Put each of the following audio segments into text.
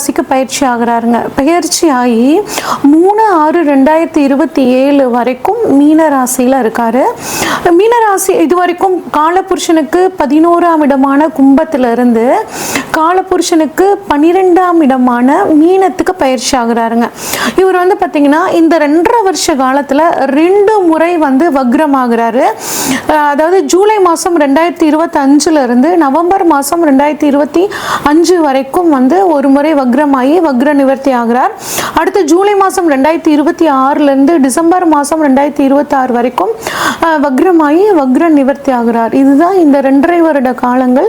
ராசிக்கு பயிற்சி ஆகுறாருங்க. பயிற்சி ஆகி மூணு ஆறு ரெண்டாயிரத்தி இருபத்தி ஏழு வரைக்கும் மீன ராசியில் இருக்காரு. மீன ராசி இது வரைக்கும் காலபுருஷனுக்கு பதினோராம் இடமான கும்பத்திலிருந்து காலபுருஷனுக்கு பன்னிரெண்டாம் இடமான மீனத்துக்கு பயிற்சி ஆகுறாருங்க. இவர் வந்து பார்த்தீங்கன்னா இந்த ரெண்டரை வருஷ காலத்தில் ரெண்டு முறை வந்து வக்ரமாகிறாரு. அதாவது ஜூலை மாதம் ரெண்டாயிரத்தி இருபத்தஞ்சுல இருந்து நவம்பர் மாதம் ரெண்டாயிரத்தி இருபத்தி அஞ்சு வரைக்கும் வந்து ஒரு முறை வக்ரமாகி வக்ர நிவர்த்தி ஆகிறார். அடுத்து ஜூலை மாதம் ரெண்டாயிரத்தி இருபத்தி ஆறுலேருந்து டிசம்பர் மாதம் ரெண்டாயிரத்தி இருபத்தி ஆறு வரைக்கும் வக்ரமாகி வக்ர நிவர்த்தி ஆகிறார். இதுதான் இந்த ரெண்டரை வருட காலங்கள்.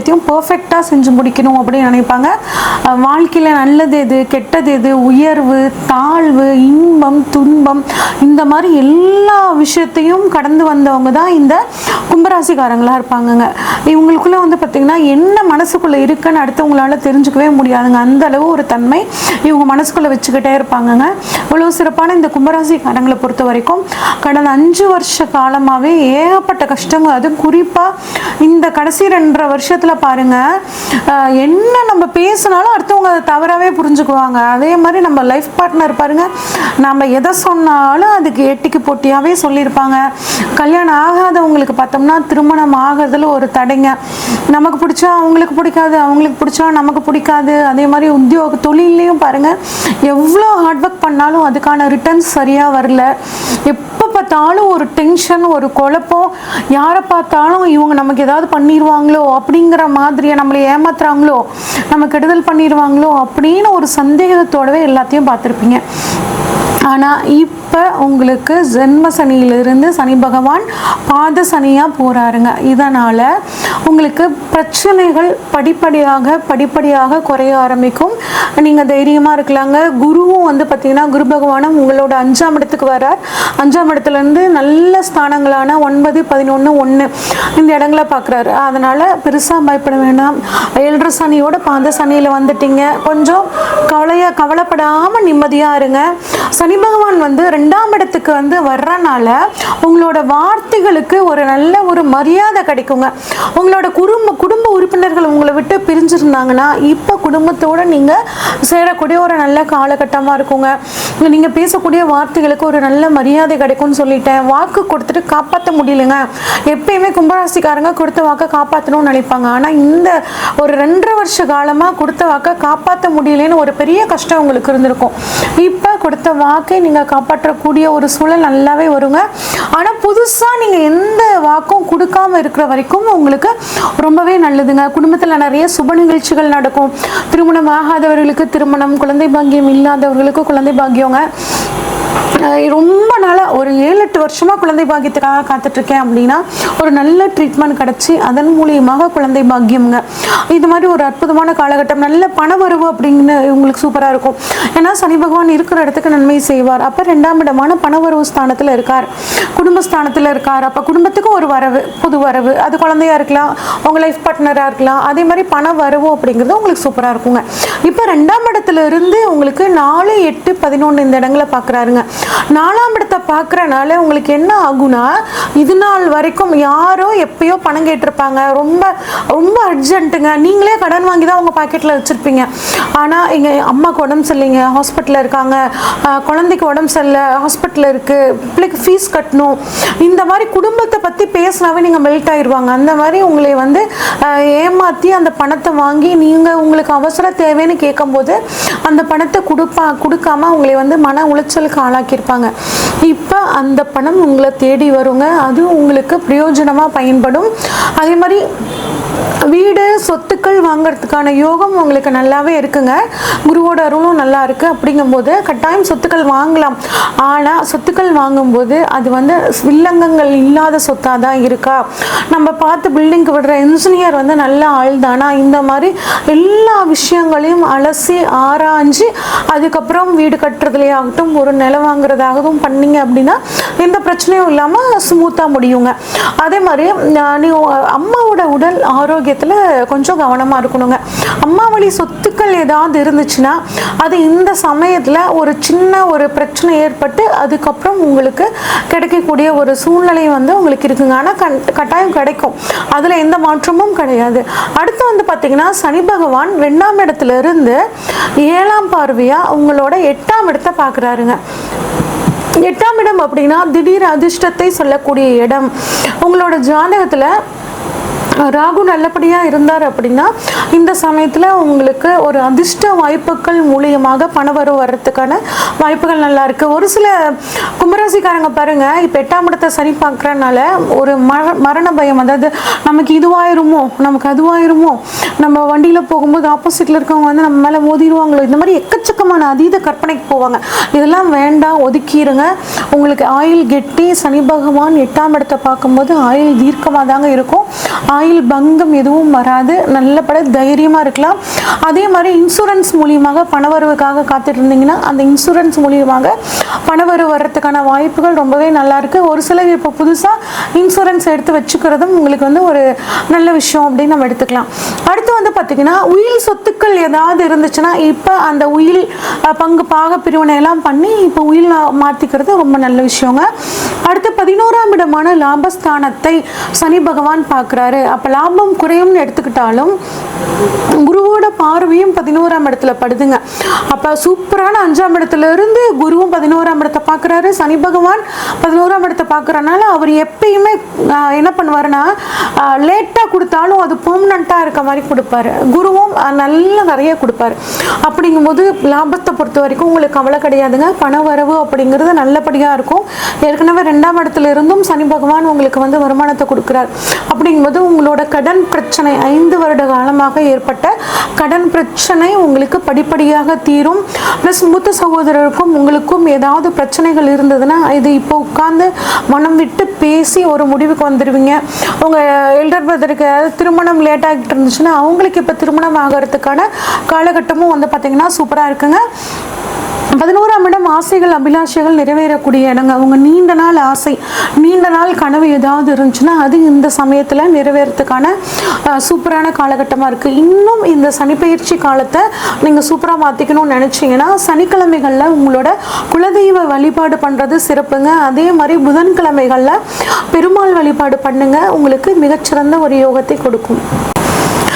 விஷயத்தையும் பர்ஃபெக்டாக செஞ்சு முடிக்கணும் அப்படின்னு நினைப்பாங்க. வாழ்க்கையில் நல்லது எது கெட்டது எது உயர்வு தாழ்வு இன்பம் துன்பம் இந்த மாதிரி எல்லா விஷயத்தையும் கடந்து வந்தவங்க தான் இந்த கும்பராசிக்காரங்களாக இருப்பாங்கங்க. இவங்களுக்குள்ளே வந்து பார்த்திங்கன்னா என்ன மனசுக்குள்ளே இருக்குன்னு அடுத்தவங்களால தெரிஞ்சுக்கவே முடியாதுங்க. அந்த அளவு ஒரு தன்மை இவங்க மனசுக்குள்ளே வச்சுக்கிட்டே இருப்பாங்கங்க. இவ்வளோ சிறப்பான இந்த கும்பராசிக்காரங்களை பொறுத்த வரைக்கும் கடந்த அஞ்சு வருஷ காலமாகவே ஏகப்பட்ட கஷ்டங்கள். அது குறிப்பாக இந்த கடைசி ரெண்டரை வருஷத்தில் பாருங்க என்ன நம்ம பேசினாலும் அடுத்தவங்க அதை தவறாகவே புரிஞ்சுக்குவாங்க. அதே மாதிரி நம்ம லைஃப் பார்ட்னர் பாருங்க நம்ம எதை சொன்னாலும் அதுக்கு எட்டிக்கு போட்டியாகவே சொல்லியிருப்பாங்க. கல்யாணம் ஆகாதவங்களுக்கு பார்த்தோம்னா திருமணம் ஆகிறதுல ஒரு தடைங்க. நமக்கு பிடிச்சா அவங்களுக்கு பிடிக்காது அவங்களுக்கு பிடிச்சா நமக்கு பிடிக்காது. அதே மாதிரி உத்தியோக தொழிலையும் பாருங்க எவ்வளோ ஹார்ட் ஒர்க் பண்ணாலும் அதுக்கான ரிட்டர்ன்ஸ் சரியாக வரல. எப்போ பார்த்தாலும் ஒரு டென்ஷன் ஒரு குழப்பம். யாரை பார்த்தாலும் இவங்க நமக்கு ஏதாவது பண்ணிடுவாங்களோ அப்படிங்கிற மாதிரியை நம்மளை ஏமாத்துறாங்களோ நம்ம கெடுதல் பண்ணிடுவாங்களோ அப்படின்னு ஒரு சந்தேகத்தோடவே எல்லாத்தையும் பார்த்துருப்பீங்க. ஆனால் இப்போ உங்களுக்கு ஜென்ம சனியிலிருந்து சனி பகவான் பாத சனியாக போகிறாருங்க இதனால் உங்களுக்கு பிரச்சனைகள் படிப்படியாக படிப்படியாக குறைய ஆரம்பிக்கும். நீங்கள் தைரியமாக இருக்கலாங்க. குருவும் வந்து பார்த்திங்கன்னா குரு பகவானும் உங்களோட அஞ்சாம் இடத்துக்கு வரார். அஞ்சாம் இடத்துலேருந்து நல்ல ஸ்தானங்களான ஒன்பது பதினொன்று ஒன்று இந்த இடங்களை பார்க்குறாரு அதனால் பெருசாக பயப்பட வேண்டாம். ஏழரை சனியோட பாத சனியில் வந்துட்டீங்க. கொஞ்சம் கவலையாக கவலைப்படாமல் நிம்மதியாக இருங்க. சனி பகவான் வந்து ரெண்டாம் இடத்துக்கு வந்து வர்றனால உங்களோட வார்த்தைகளுக்கு ஒரு நல்ல ஒரு மரியாதை கிடைக்குங்க. உங்களோட குடும்ப குடும்ப உறுப்பினர்கள் உங்களை விட்டு பிரிஞ்சிருந்தாங்கன்னா இப்போ குடும்பத்தோடு நீங்கள் சேரக்கூடிய ஒரு நல்ல காலகட்டமாக இருக்குங்க. நீங்கள் பேசக்கூடிய வார்த்தைகளுக்கு ஒரு நல்ல மரியாதை கிடைக்கும்னு சொல்லிட்டேன். வாக்கு கொடுத்துட்டு காப்பாற்ற முடியலங்க. எப்பயுமே கும்பராசிக்காரங்க கொடுத்த வாக்கை காப்பாற்றணும்னு நினைப்பாங்க. ஆனால் இந்த ஒரு ரெண்டரை வருஷ காலமாக கொடுத்த வாக்கை காப்பாற்ற முடியலன்னு ஒரு பெரிய கஷ்டம் உங்களுக்கு இருந்திருக்கும். இப்போ கொடுத்த வாக்கை நீங்கள் காப்பாற்றக்கூடிய ஒரு சூழல் நல்லாவே வருங்க. ஆனால் புதுசாக நீங்கள் எந்த வாக்கும் கொடுக்காம இருக்கிற வரைக்கும் உங்களுக்கு ரொம்பவே நல்லதுங்க. குடும்பத்தில் நிறைய சுப நிகழ்ச்சிகள் நடக்கும். திருமணம் ஆகாதவர்களுக்கு திருமணம் குழந்தை பாக்கியம் இல்லாதவர்களுக்கு குழந்தை பாக்கியங்க. ரொம்ப நாள் ஒரு ஏழு எட்டு வருஷமாக குழந்தை பாக்கியத்துக்காக காத்துட்ருக்கேன் அப்படின்னா ஒரு நல்ல ட்ரீட்மெண்ட் கிடச்சி அதன் மூலியமாக குழந்தை பாக்கியம்ங்க. இது மாதிரி ஒரு அற்புதமான காலகட்டம் நல்ல பண வரவு அப்படின்னு உங்களுக்கு சூப்பராக இருக்கும். ஏன்னா சனி பகவான் இருக்கிற இடத்துக்கு நன்மை செய்வார். அப்போ ரெண்டாம் இடமான பணவரவு ஸ்தானத்தில் இருக்கார். குடும்பஸ்தானத்தில் இருக்கார். அப்போ குடும்பத்துக்கு ஒரு வரவு புது வரவு. அது குழந்தையா இருக்கலாம் உங்கள் லைஃப் பார்ட்னராக இருக்கலாம். அதே மாதிரி பண வரவு அப்படிங்கிறது உங்களுக்கு சூப்பராக இருக்குங்க. இப்போ ரெண்டாம் இடத்துல இருந்து உங்களுக்கு நாலு எட்டு பதினொன்று இந்த இடங்களை பார்க்குறாருங்க நாலாம் இடத்தை பார்க்க பார்க்குறனால உங்களுக்கு என்ன ஆகும்னா இது நாள் வரைக்கும் யாரோ எப்பயோ பணம் கேட்டிருப்பாங்க. ரொம்ப ரொம்ப அர்ஜென்ட்டுங்க நீங்களே கடன் வாங்கி தான் உங்கள் பாக்கெட்டில் வச்சுருப்பீங்க. ஆனால் எங்கள் அம்மாவுக்கு உடம்பு சரியில்லைங்க. ஹாஸ்பிட்டலில் இருக்காங்க. குழந்தைக்கு உடம்பு சரியில்லை. ஹாஸ்பிட்டலில் இருக்குது பிள்ளைக்கு ஃபீஸ் கட்டணும். இந்த மாதிரி குடும்பத்தை பற்றி பேசினாவே நீங்கள் மெல்ட் ஆயிடுவாங்க அந்த மாதிரி உங்களை வந்து ஏமாற்றி அந்த பணத்தை வாங்கி நீங்கள் உங்களுக்கு அவசர தேவைன்னு கேட்கும்போது அந்த பணத்தை கொடுப்பா கொடுக்காம உங்களை வந்து மன உளைச்சலுக்கு ஆளாக்கியிருப்பாங்க. இப்போ அந்த பணம் உங்களை தேடி வருங்க. அது உங்களுக்கு பிரயோஜனமாக பயன்படும். அதே மாதிரி வீடு சொத்துக்கள் வாங்குறதுக்கான யோகம் உங்களுக்கு நல்லாவே இருக்குங்க. குருவோட அருளும் நல்லா இருக்கு. அப்படிங்கும்போது கட்டாயம் சொத்துக்கள் வாங்கலாம். ஆனால் சொத்துக்கள் வாங்கும்போது அது வந்து வில்லங்கங்கள் இல்லாத சொத்தாக தான் இருக்கா? நம்ம பார்த்து பில்டிங்க்கு விடுற இன்ஜினியர் வந்து நல்ல ஆள் தானா இந்த மாதிரி எல்லா விஷயங்களையும் அலசி ஆராய்ஞ்சு அதுக்கப்புறம் வீடு கட்டுறதுலே ஆகட்டும் ஒரு நிலம் வாங்குறதாகவும் பண்ணீங்க அப்படின்னா எந்த பிரச்சனையும் இல்லாமல் ஸ்மூத்தாக முடியுங்க. அதே மாதிரி நீ அம்மாவோட உடல் ஆரோக்கியத்தில் கொஞ்சம் கவனமாக இருக்கணுங்க. அம்மா வழி சொத்துக்கள் ஏதாவது இருந்துச்சுன்னா அது இந்த சமயத்தில் ஒரு சின்ன ஒரு பிரச்சனை ஏற்பட்டு அதுக்கப்புறம் உங்களுக்கு கிடைக்கக்கூடிய ஒரு சூழ்நிலை வந்து உங்களுக்கு இருக்குங்க. ஆனால் கண் கட்டாயம் கிடைக்கும். அதில் எந்த மாற்றமும் கிடையாது. அடுத்து வந்து பார்த்திங்கன்னா சனி பகவான் ரெண்டாம் இடத்துல இருந்து ஏழாம் பார்வையாக உங்களோட எட்டாம் இடத்தை பார்க்குறாருங்க எட்டாம் இடம் அப்படின்னா திடீர் அதிர்ஷ்டத்தை சொல்லக்கூடிய இடம். உங்களோட ஜாதகத்தில் ராகு நல்லபடியாக இருந்தார் அப்படின்னா இந்த சமயத்தில் உங்களுக்கு ஒரு அதிர்ஷ்ட வாய்ப்புகள் மூலியமாக பணவரவு வர்றதுக்கான வாய்ப்புகள் நல்லா இருக்கு. ஒரு சில கும்பராசிக்காரங்க பாருங்க இப்போ எட்டாம் இடத்தை சரி பார்க்குறனால ஒரு மர மரண பயம் அதாவது நமக்கு இதுவாயிருமோ நமக்கு அதுவாயிருமோ நம்ம வண்டியில் போகும்போது ஆப்போசிட்டில் இருக்கவங்க வந்து நம்ம மேலே மோதிடுவாங்களோ இந்த மாதிரி எக்கச்சக்கமான அதீத கற்பனைக்கு போவாங்க. இதெல்லாம் வேண்டாம் ஒதுக்கிடுங்க உங்களுக்கு ஆயில் கெட்டி சனி பகவான் எட்டாம் இடத்தை பார்க்கும்போது ஆயில் தீர்க்கமாக தாங்க இருக்கும். ஆயில் பங்கம் எதுவும் வராது. நல்லபட தைரியமாக இருக்கலாம். அதே மாதிரி இன்சூரன்ஸ் மூலியமாக பணவரவுக்காக காத்துட்டு இருந்தீங்கன்னா அந்த இன்சூரன்ஸ் மூலியமாக பணவரவு வர்றதுக்கான வாய்ப்புகள் ரொம்பவே நல்லா இருக்கு. ஒரு சிலர் இப்போ புதுசாக இன்சூரன்ஸ் எடுத்து வச்சுக்கிறதும் உங்களுக்கு வந்து ஒரு நல்ல விஷயம் அப்படின்னு நம்ம எடுத்துக்கலாம். அடுத்து வந்து பார்த்தீங்கன்னா உயில் சொத்துக்கள் ஏதாவது இருந்துச்சுன்னா இப்போ அந்த உயில் பங்கு பாக பிரிவினை எல்லாம் பண்ணி இப்போ உயில் மாற்றிக்கிறது ரொம்ப நல்ல விஷயங்க. அடுத்து பதினோராம் இடமான லாபஸ்தானத்தை சனி பகவான் பார்க்குறாரு அப்போ லாபம் குறையும்னு எடுத்துக்கிட்டாலும் குருவோட பார்வையும் பதினோராம் இடத்துல படுதுங்க. அப்போ சூப்பரான அஞ்சாம் இடத்துல இருந்து குருவும் பதினோராம் இடத்தை பார்க்குறாரு. சனி பகவான் பதினோராம் இடத்தை பார்க்குறனால அவர் எப்பயுமே என்ன பண்ணுவாருன்னா லேட்டாக கொடுத்தாலும் அது பெர்மனண்ட்டாக இருக்க மாதிரி கொடுப்பாரு. குருவும் நல்ல நிறைய கொடுப்பாரு. அப்படிங்கும்போது லாபத்தை பொறுத்த வரைக்கும் உங்களுக்கு கவலை கிடையாதுங்க. பண வரவு அப்படிங்கிறது நல்லபடியாக இருக்கும். ஏற்கனவே ரெண்டாம் இடத்துல இருந்தும் சனி பகவான் உங்களுக்கு வந்து வருமானத்தை கொடுக்குறார். அப்படிங்கும்போது உங்களோட கடன் பிரச்சனை ஐந்து வருட காலமாக ஏற்பட்ட கடன் பிரச்சனை உங்களுக்கு படிப்படியாக தீரும். ப்ளஸ் மூத்த சகோதரருக்கும் உங்களுக்கும் ஏதாவது பிரச்சனைகள் இருந்ததுன்னா இது இப்போ உட்காந்து மனம் விட்டு பேசி ஒரு முடிவுக்கு வந்துடுவீங்க உங்கள் எல்டர் பிரதருக்கு திருமணம் லேட் ஆகிட்டு இருந்துச்சுன்னா அவங்களுக்கு இப்போ திருமணம் ஆகிறதுக்கான காலகட்டமும் வந்து பார்த்திங்கன்னா சூப்பராக இருக்குங்க. பதினோராம் இடம் ஆசைகள் அபிலாஷைகள் நிறைவேறக்கூடிய இடங்க. அவங்க நீண்ட நாள் ஆசை நீண்ட நாள் கனவு ஏதாவது இருந்துச்சுன்னா அது இந்த சமயத்தில் நிறைவேறத்துக்கான சூப்பரான காலகட்டமாக இருக்குது இன்னும் இந்த சனிப்பெயர்ச்சி காலத்தை நீங்கள் சூப்பராக மாற்றிக்கணும்னு நினச்சிங்கன்னா சனிக்கிழமைகளில் உங்களோட குலதெய்வ வழிபாடு பண்ணுறது சிறப்புங்க. அதே மாதிரி புதன்கிழமைகளில் பெருமாள் வழிபாடு பண்ணுங்க. உங்களுக்கு மிகச்சிறந்த ஒரு யோகத்தை கொடுக்கும்.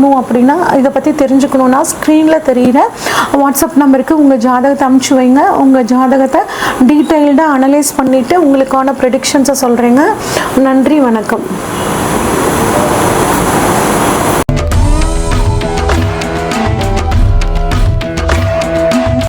ஆகணும் அப்படின்னா இதை பற்றி தெரிஞ்சுக்கணும்னா ஸ்க்ரீனில் தெரிகிற வாட்ஸ்அப் நம்பருக்கு உங்கள் ஜாதகத்தை அமுச்சு வைங்க. உங்கள் ஜாதகத்தை டீட்டெயில்டாக அனலைஸ் பண்ணிவிட்டு உங்களுக்கான ப்ரெடிக்ஷன்ஸை சொல்கிறேங்க நன்றி வணக்கம்.